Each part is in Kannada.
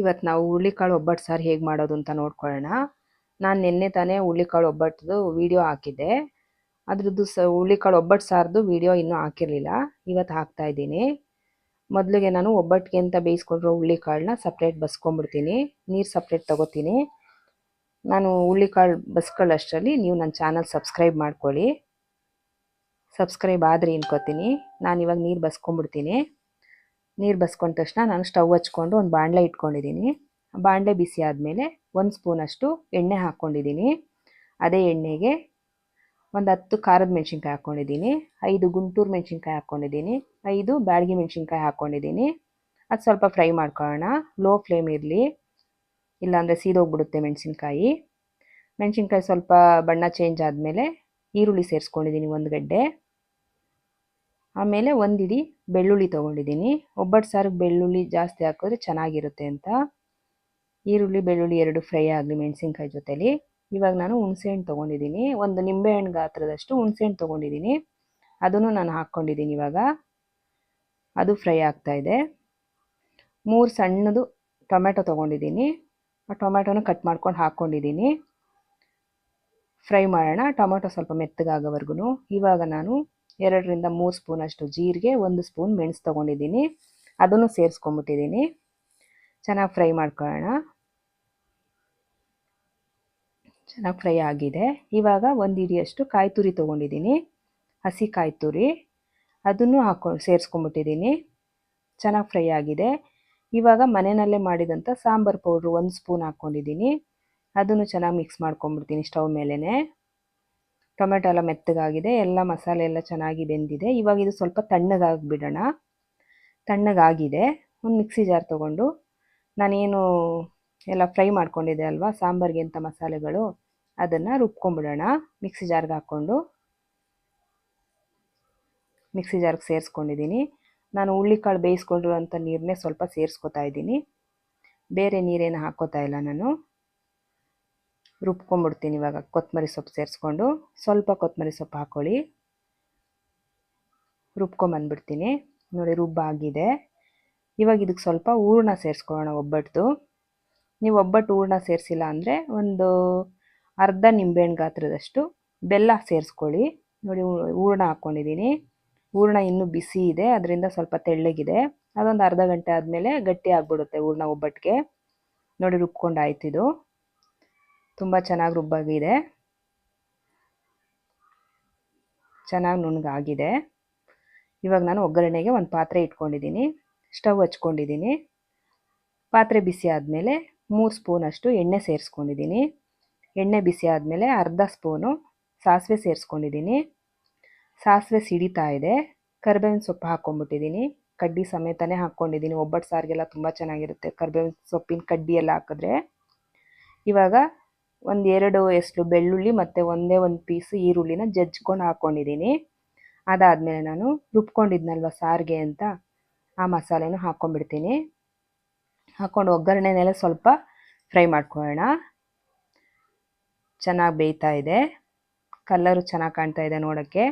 ಇವತ್ತು ನಾವು ಹುರುಳಿಕಾಳು ಒಬ್ಬಟ್ಟು ಸಾರು ಹೇಗೆ ಮಾಡೋದು ಅಂತ ನೋಡ್ಕೊಳ್ಳೋಣ. ನಾನು ನಿನ್ನೆ ತಾನೇ ಹುರುಳಿಕಾಳು ಒಬ್ಬಟ್ಟದು ವಿಡಿಯೋ ಹಾಕಿದ್ದೆ. ಅದರದ್ದು ಸ ಹುರುಳಿಕಾಳು ಒಬ್ಬಟ್ಟು ಸಾರದು ವಿಡಿಯೋ ಇನ್ನೂ ಹಾಕಿರಲಿಲ್ಲ. ಇವತ್ತು ಹಾಕ್ತಾ ಇದ್ದೀನಿ. ಮೊದಲಿಗೆ ನಾನು ಒಬ್ಬಟ್ಟಿಗೆ ಅಂತ ಬೇಯಿಸ್ಕೊಂಡಿರೋ ಹುರುಳಿಕಾಳನ್ನ ಸಪ್ರೇಟ್ ಬಸ್ಕೊಂಡ್ಬಿಡ್ತೀನಿ ನೀರು ಸಪ್ರೇಟ್ ತೊಗೋತೀನಿ. ನಾನು ಹುರುಳಿಕಾಳು ಬಸ್ಕೊಳ್ಳೋಷ್ಟರಲ್ಲಿ ನೀವು ನನ್ನ ಚಾನಲ್ ಸಬ್ಸ್ಕ್ರೈಬ್ ಮಾಡ್ಕೊಳ್ಳಿ. ಸಬ್ಸ್ಕ್ರೈಬ್ ಆದರೆ ಇನ್ಕೋತೀನಿ ನಾನು ಇವಾಗ ನೀರು ಬಸ್ಕೊಂಡ್ಬಿಡ್ತೀನಿ ನೀರು ಬಸ್ಕೊಂಡ ತಕ್ಷಣ ನಾನು ಸ್ಟವ್ ಹಚ್ಕೊಂಡು ಒಂದು ಬಾಣಲೆ ಇಟ್ಕೊಂಡಿದ್ದೀನಿ ಬಾಣಲೆ ಬಿಸಿ ಆದಮೇಲೆ ಒಂದು ಸ್ಪೂನಷ್ಟು ಎಣ್ಣೆ ಹಾಕ್ಕೊಂಡಿದ್ದೀನಿ ಅದೇ ಎಣ್ಣೆಗೆ ಒಂದು ಹತ್ತು ಖಾರದ ಮೆಣಸಿನ್ಕಾಯಿ ಹಾಕ್ಕೊಂಡಿದ್ದೀನಿ ಐದು ಗುಂಟೂರು ಮೆಣಸಿನ್ಕಾಯಿ ಹಾಕ್ಕೊಂಡಿದ್ದೀನಿ ಐದು ಬ್ಯಾಡಗಿ ಮೆಣಸಿನ್ಕಾಯಿ ಹಾಕ್ಕೊಂಡಿದ್ದೀನಿ ಅದು ಸ್ವಲ್ಪ ಫ್ರೈ ಮಾಡ್ಕೊಳ್ಳೋಣ. ಲೋ ಫ್ಲೇಮ್ ಇರಲಿ. ಇಲ್ಲಾಂದರೆ ಸೀದೋಗ್ಬಿಡುತ್ತೆ ಮೆಣಸಿನ್ಕಾಯಿ. ಮೆಣಸಿನ್ಕಾಯಿ ಸ್ವಲ್ಪ ಬಣ್ಣ ಚೇಂಜ್ ಆದಮೇಲೆ ಈರುಳ್ಳಿ ಸೇರಿಸ್ಕೊಂಡಿದ್ದೀನಿ ಒಂದು ಗಡ್ಡೆ. ಆಮೇಲೆ ಒಂದಿಡಿ ಬೆಳ್ಳುಳ್ಳಿ ತೊಗೊಂಡಿದ್ದೀನಿ. ಒಬ್ಬಟ್ಟು ಸಾರಿಗೆ ಬೆಳ್ಳುಳ್ಳಿ ಜಾಸ್ತಿ ಹಾಕಿದ್ರೆ ಚೆನ್ನಾಗಿರುತ್ತೆ ಅಂತ. ಈರುಳ್ಳಿ, ಬೆಳ್ಳುಳ್ಳಿ ಎರಡು ಫ್ರೈ ಆಗಲಿ ಮೆಣಸಿನ್ಕಾಯಿ ಜೊತೆಲಿ. ಇವಾಗ ನಾನು ಹುಣಸೆಹಣ್ಣು ತೊಗೊಂಡಿದ್ದೀನಿ. ಒಂದು ನಿಂಬೆಹಣ್ಣು ಗಾತ್ರದಷ್ಟು ಹುಣಸೆಹಣ್ಣು ತೊಗೊಂಡಿದ್ದೀನಿ. ಅದನ್ನು ನಾನು ಹಾಕ್ಕೊಂಡಿದ್ದೀನಿ ಇವಾಗ. ಅದು ಫ್ರೈ ಆಗ್ತಾಯಿದೆ ಮೂರು ಸಣ್ಣದು ಟೊಮೆಟೊ ತೊಗೊಂಡಿದ್ದೀನಿ. ಆ ಟೊಮೆಟೊನ ಕಟ್ ಮಾಡ್ಕೊಂಡು ಹಾಕ್ಕೊಂಡಿದ್ದೀನಿ. ಫ್ರೈ ಮಾಡೋಣ. ಟೊಮೆಟೊ ಸ್ವಲ್ಪ ಮೆತ್ತಗಾಗೋವರೆಗೂ ಇವಾಗ ನಾನು ಎರಡರಿಂದ ಮೂರು ಸ್ಪೂನ್ ಅಷ್ಟು ಜೀರಿಗೆ, ಒಂದು ಸ್ಪೂನ್ ಮೆಣಸು ತೊಗೊಂಡಿದ್ದೀನಿ. ಅದನ್ನು ಸೇರಿಸ್ಕೊಂಬಿಟ್ಟಿದ್ದೀನಿ ಚೆನ್ನಾಗಿ ಫ್ರೈ ಮಾಡ್ಕೊಳ್ಳೋಣ. ಚೆನ್ನಾಗಿ ಫ್ರೈ ಆಗಿದೆ. ಇವಾಗ ಒಂದು ಹಿಡಿಯಷ್ಟು ಕಾಯಿ ತುರಿ ತೊಗೊಂಡಿದ್ದೀನಿ. ಹಸಿ ಕಾಯಿ ತುರಿ. ಅದನ್ನು ಹಾಕೊ ಸೇರಿಸ್ಕೊಂಬಿಟ್ಟಿದ್ದೀನಿ ಚೆನ್ನಾಗಿ ಫ್ರೈ ಆಗಿದೆ. ಇವಾಗ ಮನೆಯಲ್ಲೇ ಮಾಡಿದಂಥ ಸಾಂಬಾರು ಪೌಡ್ರು ಒಂದು ಸ್ಪೂನ್ ಹಾಕ್ಕೊಂಡಿದ್ದೀನಿ. ಅದನ್ನು ಚೆನ್ನಾಗಿ ಮಿಕ್ಸ್ ಮಾಡ್ಕೊಂಬಿಡ್ತೀನಿ ಸ್ಟವ್ ಮೇಲೇ ಟೊಮೆಟೊ ಎಲ್ಲ ಮೆತ್ತಗಾಗಿದೆ, ಎಲ್ಲ ಮಸಾಲೆ ಎಲ್ಲ ಚೆನ್ನಾಗಿ ಬೆಂದಿದೆ. ಇವಾಗ ಇದು ಸ್ವಲ್ಪ ತಣ್ಣಗಾಗಿಬಿಡೋಣ. ತಣ್ಣಗಾಗಿದೆ. ಒಂದು ಮಿಕ್ಸಿ ಜಾರ್ ತೊಗೊಂಡು ನಾನೇನು ಎಲ್ಲ ಫ್ರೈ ಮಾಡ್ಕೊಂಡಿದ್ದೆ ಅಲ್ವಾ, ಸಾಂಬಾರಿಗೆ ಅಂತ ಮಸಾಲೆಗಳು, ಅದನ್ನು ರುಬ್ಕೊಂಬಿಡೋಣ. ಮಿಕ್ಸಿ ಜಾರ್ಗೆ ಹಾಕ್ಕೊಂಡು ಮಿಕ್ಸಿ ಜಾರ್ಗೆ ಸೇರಿಸ್ಕೊಂಡಿದ್ದೀನಿ. ನಾನು ಹುಳ್ಳಿಕಾಳು ಬೇಯಿಸ್ಕೊಂಡಿರೋಂಥ ನೀರನ್ನೇ ಸ್ವಲ್ಪ ಸೇರಿಸ್ಕೊತಾ ಇದ್ದೀನಿ. ಬೇರೆ ನೀರೇನು ಹಾಕೋತಾ ಇಲ್ಲ ನಾನು. ರುಬ್ಕೊಂಬಿಡ್ತೀನಿ ಇವಾಗ. ಕೊತ್ತಂಬರಿ ಸೊಪ್ಪು ಸೇರಿಸ್ಕೊಂಡು ಸ್ವಲ್ಪ ಕೊತ್ತಂಬರಿ ಸೊಪ್ಪು ಹಾಕ್ಕೊಳ್ಳಿ ರುಬ್ಕೊಂಬಂದ್ಬಿಡ್ತೀನಿ. ನೋಡಿ ರುಬ್ಬಾಗಿದೆ ಇವಾಗ ಇದಕ್ಕೆ ಸ್ವಲ್ಪ ಹೂರ್ಣ ಸೇರಿಸ್ಕೊಳ್ಳೋಣ ಒಬ್ಬಟ್ಟು. ನೀವು ಒಬ್ಬಟ್ಟು ಹೂರ್ಣ ಸೇರಿಸಿಲ್ಲ ಅಂದರೆ ಒಂದು ಅರ್ಧ ನಿಂಬೆಹಣ್ಣು ಗಾತ್ರದಷ್ಟು ಬೆಲ್ಲ ಸೇರಿಸ್ಕೊಳ್ಳಿ. ನೋಡಿ ಹೂರ್ಣ ಹಾಕ್ಕೊಂಡಿದ್ದೀನಿ. ಹೂರ್ಣ ಇನ್ನೂ ಬಿಸಿ ಇದೆ, ಅದರಿಂದ ಸ್ವಲ್ಪ ತೆಳ್ಳಗಿದೆ. ಅದೊಂದು ಅರ್ಧ ಗಂಟೆ ಆದಮೇಲೆ ಗಟ್ಟಿ ಆಗಿಬಿಡುತ್ತೆ ಹೂರ್ಣ ಒಬ್ಬಟ್ಟಿಗೆ. ನೋಡಿ ರುಬ್ಕೊಂಡು ಆಯ್ತಿದು ತುಂಬ ಚೆನ್ನಾಗಿ ರುಬ್ಬಾಗಿದೆ. ಚೆನ್ನಾಗಿ ನುಣ್ಣಗಾಗಿದೆ. ಇವಾಗ ನಾನು ಒಗ್ಗರಣೆಗೆ ಒಂದು ಪಾತ್ರೆ ಇಟ್ಕೊಂಡಿದ್ದೀನಿ. ಸ್ಟವ್ ಹಚ್ಕೊಂಡಿದ್ದೀನಿ. ಪಾತ್ರೆ ಬಿಸಿ ಆದಮೇಲೆ ಮೂರು ಸ್ಪೂನಷ್ಟು ಎಣ್ಣೆ ಸೇರಿಸ್ಕೊಂಡಿದ್ದೀನಿ. ಎಣ್ಣೆ ಬಿಸಿ ಆದಮೇಲೆ ಅರ್ಧ ಸ್ಪೂನು ಸಾಸಿವೆ ಸೇರಿಸ್ಕೊಂಡಿದ್ದೀನಿ. ಸಾಸಿವೆ ಸಿಡಿತಾ ಇದೆ. ಕರಿಬೇವಿನ ಸೊಪ್ಪು ಹಾಕ್ಕೊಂಬಿಟ್ಟಿದ್ದೀನಿ ಕಡ್ಡಿ ಸಮೇತನೇ ಹಾಕ್ಕೊಂಡಿದ್ದೀನಿ. ಒಬ್ಬಟ್ಟು ಸಾರಿಗೆಲ್ಲ ತುಂಬ ಚೆನ್ನಾಗಿರುತ್ತೆ. ಕರಿಬೇವಿನ ಸೊಪ್ಪಿನ ಕಡ್ಡಿ ಎಲ್ಲ ಹಾಕಿದ್ರೆ. ಇವಾಗ ಒಂದು ಎರಡು ಬೆಳ್ಳುಳ್ಳಿ ಮತ್ತು ಒಂದೇ ಒಂದು ಪೀಸು ಈರುಳ್ಳಿನ ಜಜ್ಕೊಂಡು ಹಾಕ್ಕೊಂಡಿದ್ದೀನಿ ಅದಾದಮೇಲೆ ನಾನು ರುಬ್ಕೊಂಡಿದ್ನಲ್ವ ಸಾರಿಗೆ ಅಂತ ಆ ಮಸಾಲೆನೂ ಹಾಕ್ಕೊಂಡ್ಬಿಡ್ತೀನಿ. ಹಾಕ್ಕೊಂಡು ಒಗ್ಗರಣೆನೆಲ್ಲ ಸ್ವಲ್ಪ ಫ್ರೈ ಮಾಡ್ಕೊಳ್ಳೋಣ. ಚೆನ್ನಾಗಿ ಬೇಯ್ತಾ ಇದೆ. ಕಲ್ಲರು ಚೆನ್ನಾಗಿ ಕಾಣ್ತಾ ಇದೆ ನೋಡೋಕ್ಕೆ.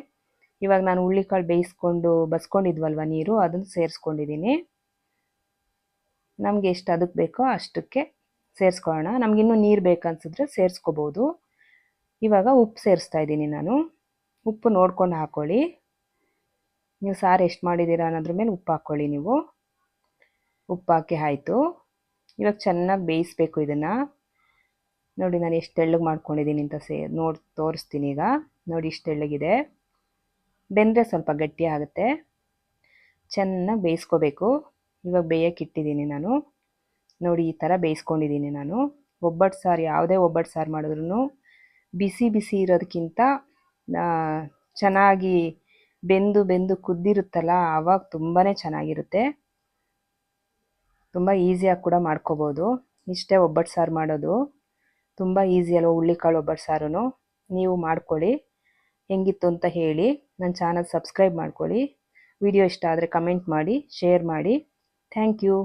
ಇವಾಗ ನಾನು ಹುಳ್ಳಿಕಾಳು ಬೇಯಿಸ್ಕೊಂಡು ಬಸ್ಕೊಂಡಿದ್ವಲ್ವ ನೀರು, ಅದನ್ನು ಸೇರಿಸ್ಕೊಂಡಿದ್ದೀನಿ. ನಮಗೆ ಎಷ್ಟು ಅದಕ್ಕೆ ಬೇಕೋ ಅಷ್ಟಕ್ಕೆ ಸೇರಿಸ್ಕೊಳ್ಳೋಣ. ನಮಗಿನ್ನೂ ನೀರು ಬೇಕನ್ಸಿದ್ರೆ ಸೇರಿಸ್ಕೋಬೋದು. ಇವಾಗ ಉಪ್ಪು ಸೇರಿಸ್ತಾ ಇದ್ದೀನಿ ನಾನು. ಉಪ್ಪು ನೋಡ್ಕೊಂಡು ಹಾಕ್ಕೊಳ್ಳಿ ನೀವು ಸಾರು ಎಷ್ಟು ಮಾಡಿದ್ದೀರಾ ಅನ್ನೋದ್ರ ಮೇಲೆ ಉಪ್ಪು ಹಾಕ್ಕೊಳ್ಳಿ ನೀವು. ಉಪ್ಪು ಹಾಕಿ ಆಯಿತು. ಇವಾಗ ಚೆನ್ನಾಗಿ ಬೇಯಿಸ್ಬೇಕು ಇದನ್ನು. ನೋಡಿ ನಾನು ಎಷ್ಟು ತೆಳ್ಳಗೆ ಮಾಡ್ಕೊಂಡಿದ್ದೀನಿ ಅಂತ ಸೇ ನೋಡಿ ತೋರಿಸ್ತೀನಿ ಈಗ. ನೋಡಿ ಇಷ್ಟು ತೆಳ್ಳಗಿದೆ. ಬೆಂದರೆ ಸ್ವಲ್ಪ ಗಟ್ಟಿ ಆಗುತ್ತೆ. ಚೆನ್ನಾಗಿ ಬೇಯಿಸ್ಕೋಬೇಕು. ಇವಾಗ ಬೇಯಕ್ಕೆ ಇಟ್ಟಿದ್ದೀನಿ ನಾನು. ನೋಡಿ ಈ ಥರ ಬೇಯಿಸ್ಕೊಂಡಿದ್ದೀನಿ ನಾನು. ಒಬ್ಬಟ್ಟು ಸಾರು, ಯಾವುದೇ ಒಬ್ಬಟ್ಟು ಸಾರು ಮಾಡಿದ್ರೂ ಬಿಸಿ ಬಿಸಿ ಇರೋದಕ್ಕಿಂತ ಚೆನ್ನಾಗಿ ಬೆಂದು ಬೆಂದು ಕುದ್ದಿರುತ್ತಲ್ಲ, ಆವಾಗ ತುಂಬಾ ಚೆನ್ನಾಗಿರುತ್ತೆ. ತುಂಬ ಈಸಿಯಾಗಿ ಕೂಡ ಮಾಡ್ಕೋಬೋದು. ಇಷ್ಟೇ ಒಬ್ಬಟ್ಟು ಸಾರು ಮಾಡೋದು. ತುಂಬ ಈಸಿ ಅಲ್ವ ಹುಳ್ಳಿಕಾಳು ಒಬ್ಬಟ್ಟು ಸಾರು ನೀವು ಮಾಡ್ಕೊಳ್ಳಿ. ಹೆಂಗಿತ್ತು ಅಂತ ಹೇಳಿ. ನನ್ನ ಚಾನಲ್ ಸಬ್ಸ್ಕ್ರೈಬ್ ಮಾಡ್ಕೊಳ್ಳಿ. ವಿಡಿಯೋ ಇಷ್ಟ ಆದರೆ ಕಮೆಂಟ್ ಮಾಡಿ, ಶೇರ್ ಮಾಡಿ. Thank you.